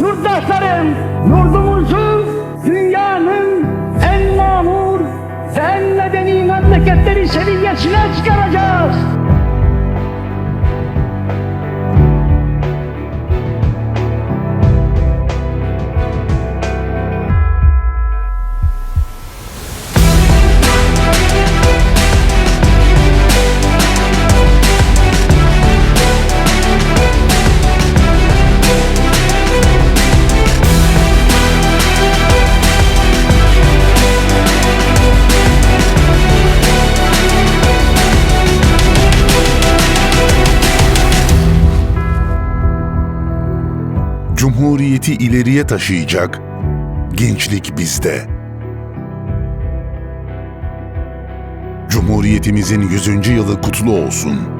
yurttaşlarım, yurdumuzu dünyanın en mamur en medeni memleketleri seviyesine çıkaracağız. Cumhuriyeti ileriye taşıyacak gençlik bizde. Cumhuriyetimizin 100. yılı kutlu olsun.